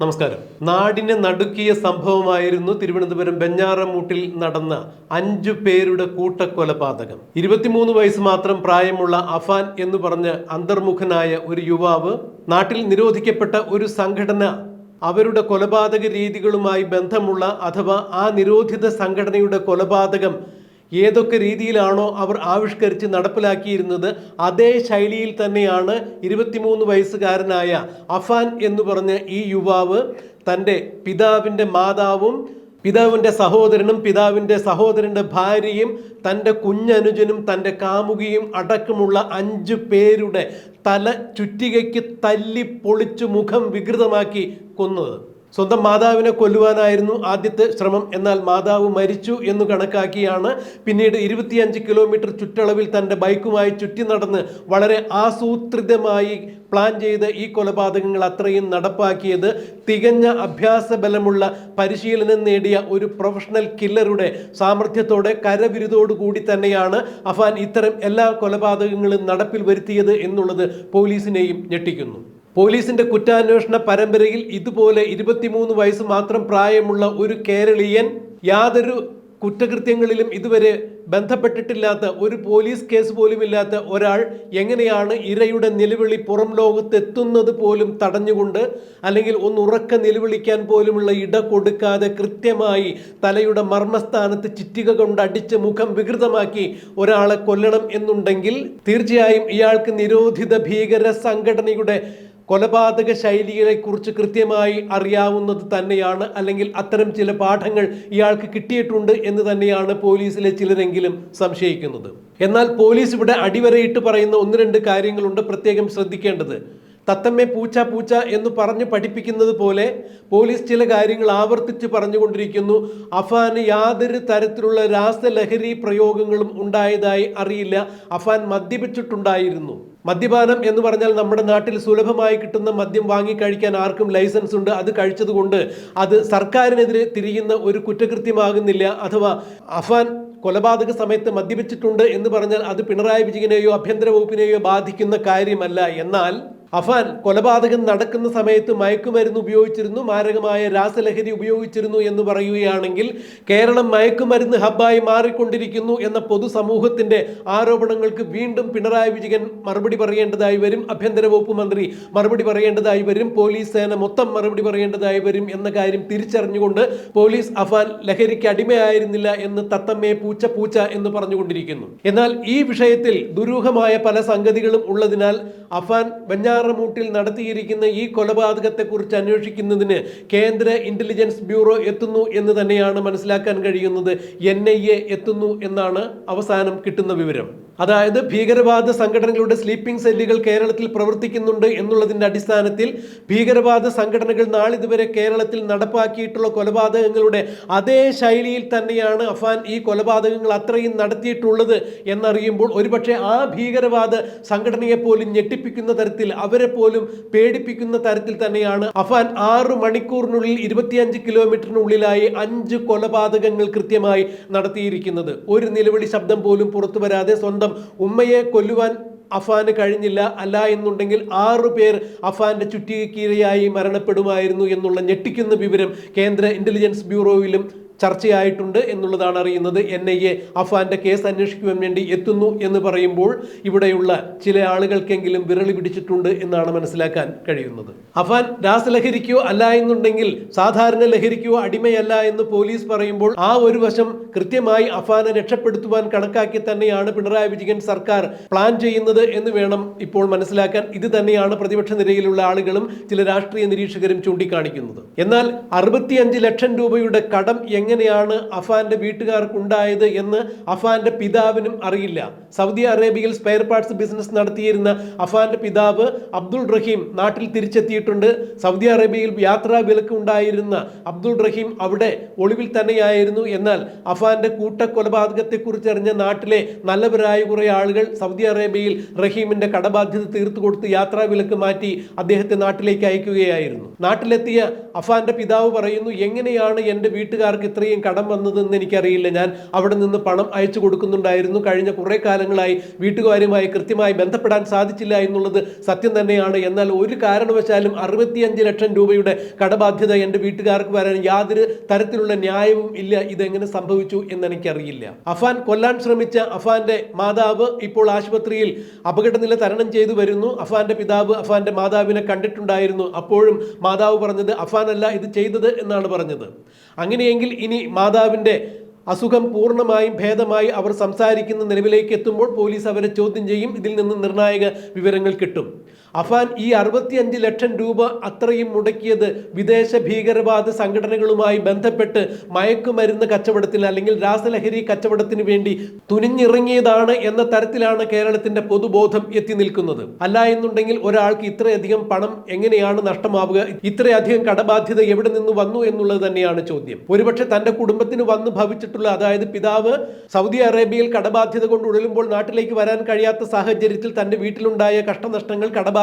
നമസ്കാരം. നാടിനെ നടുക്കിയ സംഭവമായിരുന്നു തിരുവനന്തപുരം ബെഞ്ഞാറമൂട്ടിൽ നടന്ന അഞ്ചു പേരുടെ കൂട്ടക്കൊലപാതകം. ഇരുപത്തിമൂന്ന് വയസ്സ് മാത്രം പ്രായമുള്ള അഫാൻ എന്ന് പറഞ്ഞ് അന്തർമുഖനായ ഒരു യുവാവ് നാട്ടിൽ നിരോധിക്കപ്പെട്ട ഒരു സംഘടന അവരുടെ കൊലപാതക രീതികളുമായി ബന്ധമുള്ള അഥവാ ആ നിരോധിത സംഘടനയുടെ കൊലപാതകം ഏതൊക്കെ രീതിയിലാണോ അവർ ആവിഷ്കരിച്ച് നടപ്പിലാക്കിയിരുന്നത് അതേ ശൈലിയിൽ തന്നെയാണ് ഇരുപത്തിമൂന്ന് വയസ്സുകാരനായ അഫാൻ എന്ന് പറഞ്ഞ ഈ യുവാവ് തന്റെ പിതാവിന്റെ മാതാവും പിതാവിന്റെ സഹോദരനും പിതാവിന്റെ സഹോദരന്റെ ഭാര്യയും തന്റെ കുഞ്ഞനുജനും തന്റെ കാമുകിയും അടക്കമുള്ള അഞ്ച് പേരുടെ തല ചുറ്റികയ്ക്ക് തല്ലി പൊളിച്ചു മുഖം വികൃതമാക്കി കൊന്നത്. സ്വന്തം മാതാവിനെ കൊല്ലുവാനായിരുന്നു ആദ്യത്തെ ശ്രമം. എന്നാൽ മാതാവ് മരിച്ചു എന്ന് കണക്കാക്കിയാണ് പിന്നീട് ഇരുപത്തിയഞ്ച് കിലോമീറ്റർ ചുറ്റളവിൽ തന്റെ ബൈക്കുമായി ചുറ്റി നടന്ന് വളരെ ആസൂത്രിതമായി പ്ലാൻ ചെയ്ത് ഈ കൊലപാതകങ്ങൾ അത്രയും നടപ്പാക്കിയത്. തികഞ്ഞ അഭ്യാസ ബലമുള്ള പരിശീലനം നേടിയ ഒരു പ്രൊഫഷണൽ കില്ലറുടെ സാമർഥ്യത്തോടെ കരവിരുതോടുകൂടി തന്നെയാണ് അഫാൻ ഇത്തരം എല്ലാ കൊലപാതകങ്ങളും നടപ്പിൽ വരുത്തിയത് എന്നുള്ളത് പോലീസിനെയും ഞെട്ടിക്കുന്നു. പോലീസിന്റെ കുറ്റാന്വേഷണ പരമ്പരയിൽ ഇതുപോലെ ഇരുപത്തിമൂന്ന് വയസ്സ് മാത്രം പ്രായമുള്ള ഒരു കേരളീയൻ യാതൊരു കുറ്റകൃത്യങ്ങളിലും ഇതുവരെ ബന്ധപ്പെട്ടിട്ടില്ലാത്ത ഒരു പോലീസ് കേസ് പോലും ഇല്ലാത്ത ഒരാൾ എങ്ങനെയാണ് ഇരയുടെ നിലവിളി പുറം ലോകത്തെത്തുന്നത് പോലും തടഞ്ഞുകൊണ്ട് അല്ലെങ്കിൽ ഒന്ന് ഉറക്ക നിലവിളിക്കാൻ പോലുമുള്ള ഇട കൊടുക്കാതെ കൃത്യമായി തലയുടെ മർമ്മസ്ഥാനത്ത് ചിറ്റിക കൊണ്ട് അടിച്ച് മുഖം വികൃതമാക്കി ഒരാളെ കൊല്ലണം എന്നുണ്ടെങ്കിൽ തീർച്ചയായും ഇയാൾക്ക് നിരോധിത ഭീകര സംഘടനയുടെ കൊലപാതക ശൈലികളെക്കുറിച്ച് കൃത്യമായി അറിയാവുന്നത് തന്നെയാണ്. അല്ലെങ്കിൽ അത്തരം ചില പാഠങ്ങൾ ഇയാൾക്ക് കിട്ടിയിട്ടുണ്ട് എന്ന് തന്നെയാണ് പോലീസിലെ ചിലരെങ്കിലും സംശയിക്കുന്നത്. എന്നാൽ പോലീസ് ഇവിടെ അടിവരയിട്ട് പറയുന്ന ഒന്ന് രണ്ട് കാര്യങ്ങളുണ്ട് പ്രത്യേകം ശ്രദ്ധിക്കേണ്ടത്. തത്തമ്മേ പൂച്ച പൂച്ച എന്ന് പറഞ്ഞ് പഠിപ്പിക്കുന്നത് പോലെ പോലീസ് ചില കാര്യങ്ങൾ ആവർത്തിച്ച് പറഞ്ഞുകൊണ്ടിരിക്കുന്നു. അഫാന് യാതൊരു തരത്തിലുള്ള രാസലഹരി പ്രയോഗങ്ങളും ഉണ്ടായതായി അറിയില്ല. അഫാൻ മദ്യപിച്ചിട്ടുണ്ടായിരുന്നു. മദ്യപാനം എന്ന് പറഞ്ഞാൽ നമ്മുടെ നാട്ടിൽ സുലഭമായി കിട്ടുന്ന മദ്യം വാങ്ങി കഴിക്കാൻ ആർക്കും ലൈസൻസ് ഉണ്ട്. അത് കഴിച്ചതുകൊണ്ട് അത് സർക്കാരിനെതിരെ തിരിയുന്ന ഒരു കുറ്റകൃത്യമാകുന്നില്ല. അഥവാ അഫാൻ കൊലപാതക സമയത്ത് മദ്യപിച്ചിട്ടുണ്ട് എന്ന് പറഞ്ഞാൽ അത് പിണറായി വിജയനെയോ ആഭ്യന്തര വകുപ്പിനെയോ ബാധിക്കുന്ന കാര്യമല്ല. എന്നാൽ അഫാൻ കൊലപാതകം നടക്കുന്ന സമയത്ത് മയക്കുമരുന്ന് ഉപയോഗിച്ചിരുന്നു മാരകമായ രാസലഹരി ഉപയോഗിച്ചിരുന്നു എന്ന് പറയുകയാണെങ്കിൽ കേരളം മയക്കുമരുന്ന് ഹബ്ബായി മാറിക്കൊണ്ടിരിക്കുന്നു എന്ന പൊതുസമൂഹത്തിന്റെ ആരോപണങ്ങൾക്ക് വീണ്ടും പിണറായി വിജയൻ മറുപടി പറയേണ്ടതായി വരും. ആഭ്യന്തര വകുപ്പ് മന്ത്രി മറുപടി പറയേണ്ടതായി വരും. പോലീസ് സേന മൊത്തം മറുപടി പറയേണ്ടതായി വരും എന്ന കാര്യം തിരിച്ചറിഞ്ഞുകൊണ്ട് പോലീസ് അഫാൻ ലഹരിക്ക് അടിമയായിരുന്നില്ല എന്ന് തത്തമ്മേ പൂച്ച പൂച്ച എന്ന് പറഞ്ഞുകൊണ്ടിരിക്കുന്നു. എന്നാൽ ഈ വിഷയത്തിൽ ദുരൂഹമായ പല സംഗതികളും ഉള്ളതിനാൽ അഫാൻ വെഞ്ഞാറമൂട്ടിൽ നടത്തിയിരിക്കുന്ന ഈ കൊലപാതകത്തെക്കുറിച്ച് അന്വേഷിക്കുന്നതിന് കേന്ദ്ര ഇന്റലിജൻസ് ബ്യൂറോ എത്തുന്നു എന്ന് തന്നെയാണ് മനസ്സിലാക്കാൻ കഴിയുന്നത്. എൻ ഐ എ എത്തുന്നു എന്നാണ് അവസാനം കിട്ടുന്ന വിവരം. അതായത് ഭീകരവാദ സംഘടനകളുടെ സ്ലീപ്പിംഗ് സെല്ലുകൾ കേരളത്തിൽ പ്രവർത്തിക്കുന്നുണ്ട് എന്നുള്ളതിന്റെ അടിസ്ഥാനത്തിൽ ഭീകരവാദ സംഘടനകൾ നാളിതുവരെ കേരളത്തിൽ നടപ്പാക്കിയിട്ടുള്ള കൊലപാതകങ്ങളുടെ അതേ ശൈലിയിൽ തന്നെയാണ് അഫാൻ ഈ കൊലപാതകങ്ങൾ അത്രയും നടത്തിയിട്ടുള്ളത് എന്നറിയുമ്പോൾ ഒരുപക്ഷെ ആ ഭീകരവാദ സംഘടനയെ പോലും ഞെട്ടിപ്പിക്കുന്ന തരത്തിൽ അവരെ പോലും പേടിപ്പിക്കുന്ന തരത്തിൽ തന്നെയാണ്. അഫാൻ ആറ് മണിക്കൂറിനുള്ളിൽ ഇരുപത്തിയഞ്ച് കിലോമീറ്ററിനുള്ളിലായി അഞ്ച് കൊലപാതകങ്ങൾ കൃത്യമായി നടത്തിയിരിക്കുന്നത്. ഒരു നിലവിളി ശബ്ദം പോലും പുറത്തു വരാതെ സ്വന്തം ഉമ്മയെ കൊല്ലുവാൻ അഫാന് കഴിഞ്ഞില്ല. അല്ല എന്നുണ്ടെങ്കിൽ ആറു പേർ അഫാന്റെ ചുറ്റികീരയായി മരണപ്പെടുമായിരുന്നു എന്നുള്ള ഞെട്ടിക്കുന്ന വിവരം കേന്ദ്ര ഇന്റലിജൻസ് ബ്യൂറോയിലും ചർച്ചയായിട്ടുണ്ട് എന്നുള്ളതാണ് അറിയുന്നത്. എൻ ഐ എ അഫാന്റെ കേസ് അന്വേഷിക്കുവാൻ വേണ്ടി എത്തുന്നു എന്ന് പറയുമ്പോൾ ഇവിടെയുള്ള ചില ആളുകൾക്കെങ്കിലും വിരളി പിടിച്ചിട്ടുണ്ട് എന്നാണ് മനസ്സിലാക്കാൻ കഴിയുന്നത്. അഫാൻ രാസലഹരിക്കോ അല്ല എന്നുണ്ടെങ്കിൽ സാധാരണ ലഹരിക്കോ അടിമയല്ല എന്ന് പോലീസ് പറയുമ്പോൾ ആ ഒരു വശം കൃത്യമായി അഫാനെ രക്ഷപ്പെടുത്തുവാൻ കണക്കാക്കി തന്നെയാണ് പിണറായി വിജയൻ സർക്കാർ പ്ലാൻ ചെയ്യുന്നത് എന്ന് വേണം ഇപ്പോൾ മനസ്സിലാക്കാൻ. ഇത് തന്നെയാണ് പ്രതിപക്ഷ നിരയിലുള്ള ആളുകളും ചില രാഷ്ട്രീയ നിരീക്ഷകരും ചൂണ്ടിക്കാണിക്കുന്നത്. എന്നാൽ അറുപത്തിയഞ്ച് ലക്ഷം രൂപയുടെ കടം എങ്ങനെയാണ് അഫാന്റെ വീട്ടുകാർക്ക് ഉണ്ടായത് എന്ന് അഫാന്റെ പിതാവിനും അറിയില്ല. സൗദി അറേബ്യയിൽ സ്പെയർ പാർട്സ് ബിസിനസ് നടത്തിയിരുന്ന അഫാന്റെ പിതാവ് അബ്ദുൾ റഹീം നാട്ടിൽ തിരിച്ചെത്തിയിട്ടുണ്ട്. സൗദി അറേബ്യയിൽ യാത്രാ വിലക്ക് ഉണ്ടായിരുന്ന അബ്ദുൾ റഹീം അവിടെ ഒളിവിൽ തന്നെയായിരുന്നു. എന്നാൽ അഫാന്റെ കൂട്ടക്കൊലപാതകത്തെക്കുറിച്ച് അറിഞ്ഞ നാട്ടിലെ നല്ലവരായ കുറേ ആളുകൾ സൗദി അറേബ്യയിൽ റഹീമിന്റെ കടബാധ്യത തീർത്തു കൊടുത്ത് യാത്രാ വിലക്ക് മാറ്റി അദ്ദേഹത്തെ നാട്ടിലേക്ക് അയക്കുകയായിരുന്നു. നാട്ടിലെത്തിയ അഫാന്റെ പിതാവ് പറയുന്നു എങ്ങനെയാണ് എന്റെ വീട്ടുകാർക്ക് ഇത്രയും കടം വന്നതെന്ന് എനിക്കറിയില്ല. ഞാൻ അവിടെ നിന്ന് പണം അയച്ചു കൊടുക്കുന്നുണ്ടായിരുന്നു. കഴിഞ്ഞ കുറേ കാലങ്ങളായി വീട്ടുകാരുമായി കൃത്യമായി ബന്ധപ്പെടാൻ സാധിച്ചില്ല എന്നുള്ളത് സത്യം തന്നെയാണ്. എന്നാൽ ഒരു കാരണവശാലും അറുപത്തിയഞ്ച് ലക്ഷം രൂപയുടെ കടബാധ്യത എന്റെ വീട്ടുകാർക്ക് വരാൻ യാതൊരു തരത്തിലുള്ള ന്യായവും ഇല്ല. ഇതെങ്ങനെ സംഭവിച്ചു എന്ന് എനിക്കറിയില്ല അഫാൻ കൊല്ലാൻ ശ്രമിച്ച അഫാന്റെ മാതാവ് ഇപ്പോൾ ആശുപത്രിയിൽ അപകടനില തരണം ചെയ്തു വരുന്നു. അഫാന്റെ പിതാവ് അഫാന്റെ മാതാവിനെ കണ്ടിട്ടുണ്ടായിരുന്നു. അപ്പോഴും മാതാവ് പറഞ്ഞത് അല്ല ഇത് ചെയ്തത് എന്നാണ് പറഞ്ഞത്. അങ്ങനെയെങ്കിൽ ഇനി മാതാവിന്റെ അസുഖം പൂർണമായും ഭേദമായി അവർ സംസാരിക്കുന്ന നിലവിലേക്ക് എത്തുമ്പോൾ പോലീസ് അവരെ ചോദ്യം ചെയ്യും. ഇതിൽ നിന്ന് നിർണായക വിവരങ്ങൾ കിട്ടും. അഫാൻ ഈ അറുപത്തിയഞ്ച് ലക്ഷം രൂപ അത്രയും മുടക്കിയത് വിദേശ ഭീകരവാദ സംഘടനകളുമായി ബന്ധപ്പെട്ട് മയക്കുമരുന്ന് കച്ചവടത്തിന് അല്ലെങ്കിൽ രാസലഹരി കച്ചവടത്തിന് വേണ്ടി തുനിഞ്ഞിറങ്ങിയതാണ് എന്ന തരത്തിലാണ് കേരളത്തിന്റെ പൊതുബോധം എത്തി നിൽക്കുന്നത്. അല്ല എന്നുണ്ടെങ്കിൽ ഒരാൾക്ക് ഇത്രയധികം പണം എങ്ങനെയാണ് നഷ്ടമാവുക? ഇത്രയധികം കടബാധ്യത എവിടെ നിന്ന് വന്നു എന്നുള്ളത് തന്നെയാണ് ചോദ്യം. ഒരുപക്ഷെ തന്റെ കുടുംബത്തിന് വന്ന് ഭവിച്ചിട്ടുള്ള അതായത് പിതാവ് സൗദി അറേബ്യയിൽ കടബാധ്യത കൊണ്ട് ഉഴലുമ്പോൾ നാട്ടിലേക്ക് വരാൻ കഴിയാത്ത സാഹചര്യത്തിൽ തന്റെ വീട്ടിലുണ്ടായ കഷ്ടനഷ്ടങ്ങൾ കടബാധ്യത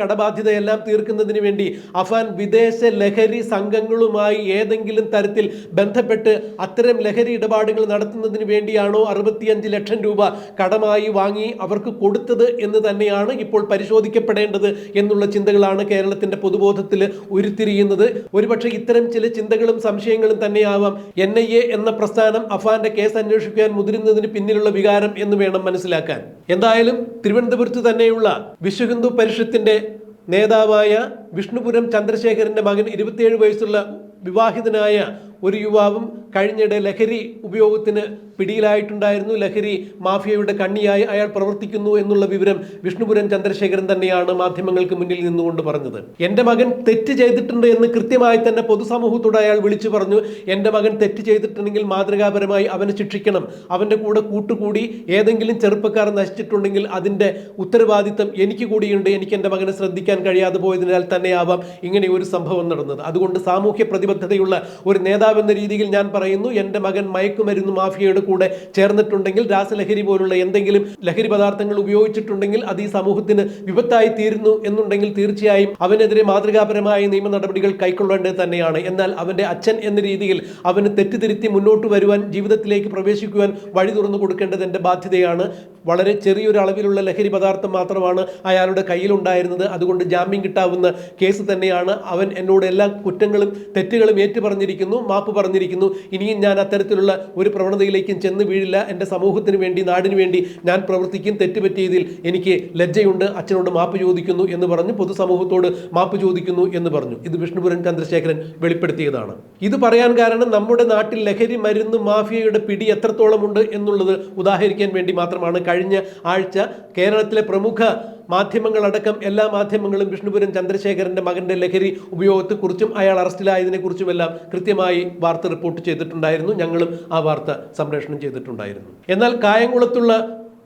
കടബാധ്യത എല്ലാം തീർക്കുന്നതിന് വേണ്ടി അഫാൻ വിദേശ ലഹരി സംഘങ്ങളുമായി ഏതെങ്കിലും തരത്തിൽ ബന്ധപ്പെട്ട് അത്തരം ലഹരി ഇടപാടുകൾ നടത്തുന്നതിന് വേണ്ടിയാണോ അറുപത്തിയഞ്ച് ലക്ഷം രൂപ കടമായി വാങ്ങി അവർക്ക് കൊടുത്തത് എന്ന് തന്നെയാണ് ഇപ്പോൾ പരിശോധിക്കപ്പെടേണ്ടത് എന്നുള്ള ചിന്തകളാണ് കേരളത്തിന്റെ പൊതുബോധത്തിൽ ഉരുത്തിരിയുന്നത്. ഒരുപക്ഷെ ഇത്തരം ചില ചിന്തകളും സംശയങ്ങളും തന്നെയാവാം. എൻ ഐ എ എന്ന പ്രസ്ഥാനം അഫാന്റെ കേസ് അന്വേഷിക്കാൻ മുതിരുന്നതിന് പിന്നിലുള്ള വികാരം എന്ന് വേണം മനസ്സിലാക്കാൻ. എന്തായാലും തിരുവനന്തപുരത്ത് തന്നെയുള്ള വിശ്വ ഹിന്ദു പരിഷത്തിന്റെ നേതാവായ വിഷ്ണുപുരം ചന്ദ്രശേഖരന്റെ മകൻ ഇരുപത്തിയേഴ് വയസ്സുള്ള വിവാഹിതനായ ഒരു യുവാവും കഴിഞ്ഞിടെ ലഹരി ഉപയോഗത്തിന് പിടിയിലായിട്ടുണ്ടായിരുന്നു. ലഹരി മാഫിയയുടെ കണ്ണിയായി അയാൾ പ്രവർത്തിക്കുന്നു എന്നുള്ള വിവരം വിഷ്ണുപുരം ചന്ദ്രശേഖരൻ തന്നെയാണ് മാധ്യമങ്ങൾക്ക് മുന്നിൽ നിന്നുകൊണ്ട് പറഞ്ഞത്. എന്റെ മകൻ തെറ്റ് ചെയ്തിട്ടുണ്ട് എന്ന് കൃത്യമായി തന്നെ പൊതുസമൂഹത്തോട് അയാൾ വിളിച്ചു പറഞ്ഞു. എന്റെ മകൻ തെറ്റ് ചെയ്തിട്ടുണ്ടെങ്കിൽ മാതൃകാപരമായി അവനെ ശിക്ഷിക്കണം. അവന്റെ കൂടെ കൂട്ടുകൂടി ഏതെങ്കിലും ചെറുപ്പക്കാർ നശിച്ചിട്ടുണ്ടെങ്കിൽ അതിന്റെ ഉത്തരവാദിത്തം എനിക്ക് കൂടിയുണ്ട്. എനിക്ക് എന്റെ മകനെ ശ്രദ്ധിക്കാൻ കഴിയാതെ പോയതിനാൽ തന്നെയാവാം ഇങ്ങനെ ഒരു സംഭവം നടന്നത്. അതുകൊണ്ട് സാമൂഹ്യ പ്രതിബദ്ധതയുള്ള ഒരു നേതാവെന്ന രീതിയിൽ ഞാൻ പറയുന്നു എന്റെ മകൻ മയക്കുമരുന്ന് മാഫിയയുടെ കൂടെ ചേർന്നിട്ടുണ്ടെങ്കിൽ രാസലഹരി പോലുള്ള എന്തെങ്കിലും ലഹരി പദാർത്ഥങ്ങൾ ഉപയോഗിച്ചിട്ടുണ്ടെങ്കിൽ അത് ഈ സമൂഹത്തിന് വിപത്തായി തീരുന്നു എന്നുണ്ടെങ്കിൽ തീർച്ചയായും അവനെതിരെ മാതൃകാപരമായ നിയമ നടപടികൾ കൈക്കൊള്ളേണ്ടത് തന്നെയാണ്. എന്നാൽ അവന്റെ അച്ഛൻ എന്ന രീതിയിൽ അവന് തെറ്റിതിരുത്തി മുന്നോട്ട് വരുവാൻ ജീവിതത്തിലേക്ക് പ്രവേശിക്കുവാൻ വഴി തുറന്നു കൊടുക്കേണ്ടത് എന്റെ ബാധ്യതയാണ്. വളരെ ചെറിയൊരു അളവിലുള്ള ലഹരി പദാർത്ഥം മാത്രമാണ് അയാളുടെ കയ്യിലുണ്ടായിരുന്നത്. അതുകൊണ്ട് ജാമ്യം കിട്ടാവുന്ന കേസ് തന്നെയാണ്. അവൻ എന്നോട് എല്ലാ കുറ്റങ്ങളും തെറ്റുകളും ഏറ്റു പറഞ്ഞിരിക്കുന്നു മാപ്പ് പറഞ്ഞിരിക്കുന്നു. ഇനിയും ഞാൻ അത്തരത്തിലുള്ള ഒരു പ്രവണതയിലേക്കും ചെന്ന് വീഴില്ല. എന്റെ സമൂഹത്തിന് വേണ്ടി നാടിന് വേണ്ടി ഞാൻ പ്രവർത്തിക്കും. തെറ്റുപറ്റിയതിൽ എനിക്ക് ലജ്ജയുണ്ട്. അച്ഛനോട് മാപ്പ് ചോദിക്കുന്നു എന്ന് പറഞ്ഞു. പൊതുസമൂഹത്തോട് മാപ്പ് ചോദിക്കുന്നു എന്ന് പറഞ്ഞു. ഇത് വിഷ്ണുപുരൻ ചന്ദ്രശേഖരൻ വെളിപ്പെടുത്തിയതാണ്. ഇത് പറയാൻ കാരണം നമ്മുടെ നാട്ടിൽ ലഹരി മരുന്ന് മാഫിയയുടെ പിടി എത്രത്തോളമുണ്ട് എന്നുള്ളത് ഉദാഹരിക്കാൻ വേണ്ടി മാത്രമാണ് കഴിഞ്ഞ ആഴ്ച കേരളത്തിലെ പ്രമുഖ മാധ്യമങ്ങളടക്കം എല്ലാ മാധ്യമങ്ങളും വിഷ്ണുപുരം ചന്ദ്രശേഖരന്റെ മകന്റെ ലഹരി ഉപയോഗത്തെക്കുറിച്ചും അയാൾ അറസ്റ്റിലായതിനെക്കുറിച്ചും എല്ലാം കൃത്യമായി വാർത്ത റിപ്പോർട്ട് ചെയ്തിട്ടുണ്ടായിരുന്നു. ഞങ്ങളും ആ വാർത്ത സംപ്രേഷണം ചെയ്തിട്ടുണ്ടായിരുന്നു. എന്നാൽ കായംകുളത്തുള്ള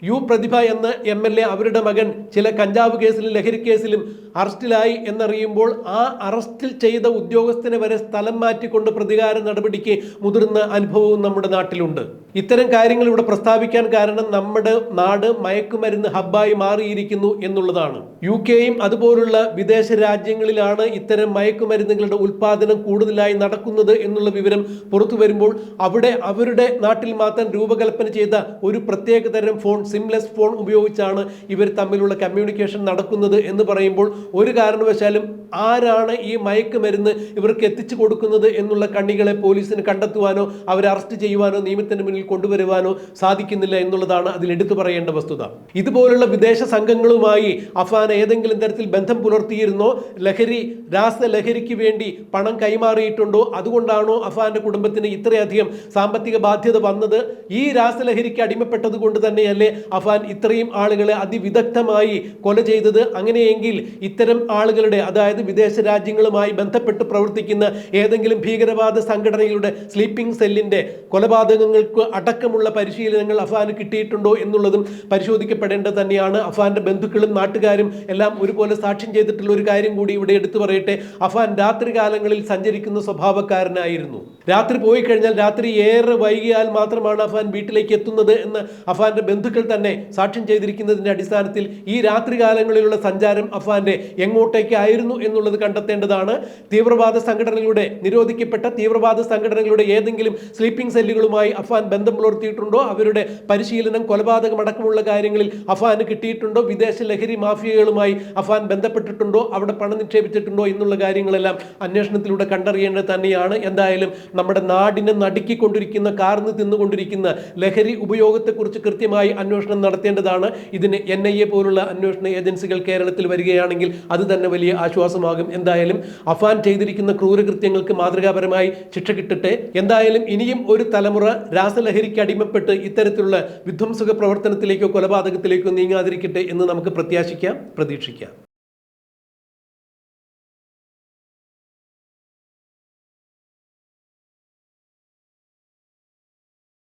യു പ്രതിഭ എന്ന എം എൽ എ അവരുടെ മകൻ ചില കഞ്ചാവ് കേസിലും ലഹരി കേസിലും അറസ്റ്റിലായി എന്നറിയുമ്പോൾ ആ അറസ്റ്റിൽ ചെയ്ത ഉദ്യോഗസ്ഥനെ വരെ സ്ഥലം മാറ്റിക്കൊണ്ട് പ്രതികാര നടപടിക്ക് മുതിർന്ന അനുഭവവും നമ്മുടെ നാട്ടിലുണ്ട്. ഇത്തരം കാര്യങ്ങൾ ഇവിടെ പ്രസ്താവിക്കാൻ കാരണം നമ്മുടെ നാട് മയക്കുമരുന്ന് ഹബ്ബായി മാറിയിരിക്കുന്നു എന്നുള്ളതാണ്. യു കെയും അതുപോലുള്ള വിദേശ രാജ്യങ്ങളിലാണ് ഇത്തരം മയക്കുമരുന്നുകളുടെ ഉൽപാദനം കൂടുതലായി നടക്കുന്നത് എന്നുള്ള വിവരം പുറത്തു വരുമ്പോൾ അവിടെ അവരുടെ നാട്ടിൽ മാത്രം രൂപകൽപ്പന ചെയ്ത ഒരു പ്രത്യേക തരം ഫോൺ സിംലെസ് ഫോൺ ഉപയോഗിച്ചാണ് ഇവർ തമ്മിലുള്ള കമ്മ്യൂണിക്കേഷൻ നടക്കുന്നത് എന്ന് പറയുമ്പോൾ ഒരു കാരണവശാലും ആരാണ് ഈ മയക്കുമരുന്ന് ഇവർക്ക് എത്തിച്ചു കൊടുക്കുന്നത് എന്നുള്ള കണ്ണികളെ പോലീസിന് കണ്ടെത്തുവാനോ അവരെ അറസ്റ്റ് ചെയ്യുവാനോ നിയമത്തിന് മുന്നിൽ കൊണ്ടുവരുവാനോ സാധിക്കുന്നില്ല എന്നുള്ളതാണ് അതിൽ എടുത്തു പറയേണ്ട വസ്തുത. ഇതുപോലുള്ള വിദേശ സംഘങ്ങളുമായി അഫാൻ ഏതെങ്കിലും തരത്തിൽ ബന്ധം പുലർത്തിയിരുന്നോ? ലഹരി രാസലഹരിക്ക് വേണ്ടി പണം കൈമാറിയിട്ടുണ്ടോ? അതുകൊണ്ടാണോ അഫാന്റെ കുടുംബത്തിന് ഇത്രയധികം സാമ്പത്തിക ബാധ്യത വന്നത്? ഈ രാസലഹരിക്ക് അടിമപ്പെട്ടത് കൊണ്ട് തന്നെയല്ലേ അഫാൻ ഇത്രയും ആളുകളെ അതിവിദഗ്ധമായി കൊല ചെയ്തത്? അങ്ങനെയെങ്കിൽ ഇത്തരം ആളുകളുടെ അതായത് വിദേശ രാജ്യങ്ങളുമായി ബന്ധപ്പെട്ട് പ്രവർത്തിക്കുന്ന ഏതെങ്കിലും ഭീകരവാദ സംഘടനകളുടെ സ്ലീപ്പിംഗ് സെല്ലിന്റെ കൊലപാതകങ്ങൾക്ക് അടക്കമുള്ള പരിശീലനങ്ങൾ അഫാന് കിട്ടിയിട്ടുണ്ടോ എന്നുള്ളതും പരിശോധിക്കപ്പെടേണ്ടത് തന്നെയാണ്. അഫാന്റെ ബന്ധുക്കളും നാട്ടുകാരും എല്ലാം ഒരുപോലെ സാക്ഷ്യം ചെയ്തിട്ടുള്ള ഒരു കാര്യം കൂടി ഇവിടെ എടുത്തു പറയട്ടെ. അഫാൻ രാത്രികാലങ്ങളിൽ സഞ്ചരിക്കുന്ന സ്വഭാവക്കാരനായിരുന്നു. രാത്രി പോയി കഴിഞ്ഞാൽ രാത്രി ഏറെ വൈകിയാൽ മാത്രമാണ് അഫാൻ വീട്ടിലേക്ക് എത്തുന്നത് എന്ന് അഫാന്റെ ബന്ധുക്കൾ തന്നെ സാക്ഷ്യം ചെയ്തിരിക്കുന്നതിന്റെ അടിസ്ഥാനത്തിൽ ഈ രാത്രികാലങ്ങളിലുള്ള സഞ്ചാരം അഫാന്റെ എങ്ങോട്ടേക്കായിരുന്നു എന്നുള്ളത് കണ്ടെത്തേണ്ടതാണ്. തീവ്രവാദ സംഘടനകളുടെ നിരോധിക്കപ്പെട്ട തീവ്രവാദ സംഘടനകളുടെ ഏതെങ്കിലും സ്ലീപ്പിംഗ് സെല്ലുകളുമായി അഫാൻ ബന്ധം പുലർത്തിയിട്ടുണ്ടോ അവരുടെ പരിശീലനം കൊലപാതകം അടക്കമുള്ള കാര്യങ്ങളിൽ അഫാന് കിട്ടിയിട്ടുണ്ടോ? വിദേശ ലഹരി മാഫിയകളുമായി അഫാൻ ബന്ധപ്പെട്ടിട്ടുണ്ടോ? അവിടെ പണം നിക്ഷേപിച്ചിട്ടുണ്ടോ? എന്നുള്ള കാര്യങ്ങളെല്ലാം അന്വേഷണത്തിലൂടെ കണ്ടറിയേണ്ടത് തന്നെയാണ്. എന്തായാലും നമ്മുടെ നാടിനെ നടുക്കിക്കൊണ്ടിരിക്കുന്ന കാർന്ന് തിന്നുകൊണ്ടിരിക്കുന്ന ലഹരി ഉപയോഗത്തെക്കുറിച്ച് കൃത്യമായി അന്വേഷണം നടത്തേണ്ടതാണ്. ഇതിന് എൻ ഐ എ പോലുള്ള അന്വേഷണ ഏജൻസികൾ കേരളത്തിൽ വരികയാണെങ്കിൽ അത് തന്നെ വലിയ ആശ്വാസമാകും എന്തായാലും അഫാൻ ചെയ്തിരിക്കുന്ന ക്രൂരകൃത്യങ്ങൾക്ക് മാതൃകാപരമായി ശിക്ഷ കിട്ടട്ടെ. എന്തായാലും ഇനിയും ഒരു തലമുറ രാസലഹരിക്ക് അടിമപ്പെട്ട് ഇത്തരത്തിലുള്ള വിധ്വംസക പ്രവർത്തനത്തിലേക്കോ കൊലപാതകത്തിലേക്കോ നീങ്ങാതിരിക്കട്ടെ എന്ന് നമുക്ക് പ്രത്യാശിക്കാം പ്രതീക്ഷിക്കാം.